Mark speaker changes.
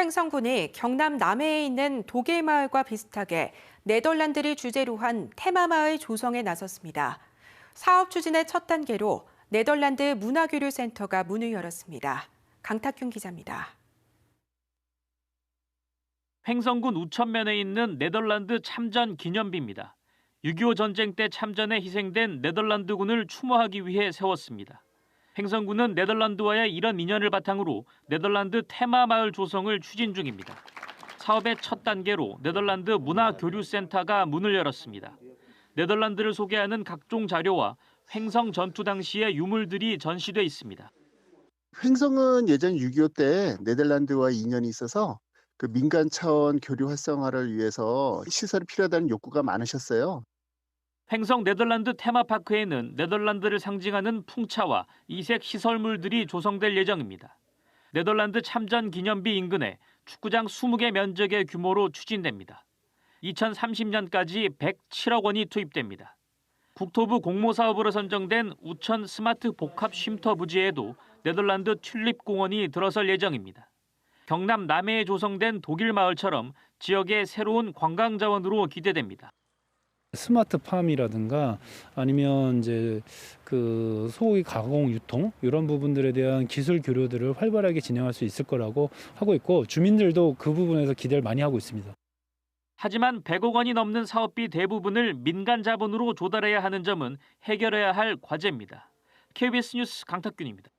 Speaker 1: 횡성군이 경남 남해에 있는 독일 마을과 비슷하게 네덜란드를 주제로 한 테마 마을 조성에 나섰습니다. 사업 추진의 첫 단계로 네덜란드 문화교류센터가 문을 열었습니다. 강탁균 기자입니다.
Speaker 2: 횡성군 우천면에 있는 네덜란드 참전 기념비입니다. 6.25 전쟁 때 참전에 희생된 네덜란드군을 추모하기 위해 세웠습니다. 횡성군은 네덜란드와의 이런 인연을 바탕으로 네덜란드 테마 마을 조성을 추진 중입니다. 사업의 첫 단계로 네덜란드 문화교류센터가 문을 열었습니다. 네덜란드를 소개하는 각종 자료와 횡성 전투 당시의 유물들이 전시돼 있습니다.
Speaker 3: 횡성은 예전 6.25 때 네덜란드와 인연이 있어서 그 민간 차원 교류 활성화를 위해서 시설이 필요하다는 욕구가 많으셨어요.
Speaker 2: 횡성 네덜란드 테마파크에는 네덜란드를 상징하는 풍차와 이색 시설물들이 조성될 예정입니다. 네덜란드 참전 기념비 인근에 축구장 20개 면적의 규모로 추진됩니다. 2030년까지 107억 원이 투입됩니다. 국토부 공모사업으로 선정된 우천 스마트 복합 쉼터 부지에도 네덜란드 튤립 공원이 들어설 예정입니다. 경남 남해에 조성된 독일 마을처럼 지역의 새로운 관광 자원으로 기대됩니다.
Speaker 4: 스마트팜이라든가 아니면 이제 그 소고기 가공 유통 이런 부분들에 대한 기술 교류들을 활발하게 진행할 수 있을 거라고 하고 있고 주민들도 그 부분에서 기대를 많이 하고 있습니다.
Speaker 2: 하지만 100억 원이 넘는 사업비 대부분을 민간 자본으로 조달해야 하는 점은 해결해야 할 과제입니다. KBS 뉴스 강탁균입니다.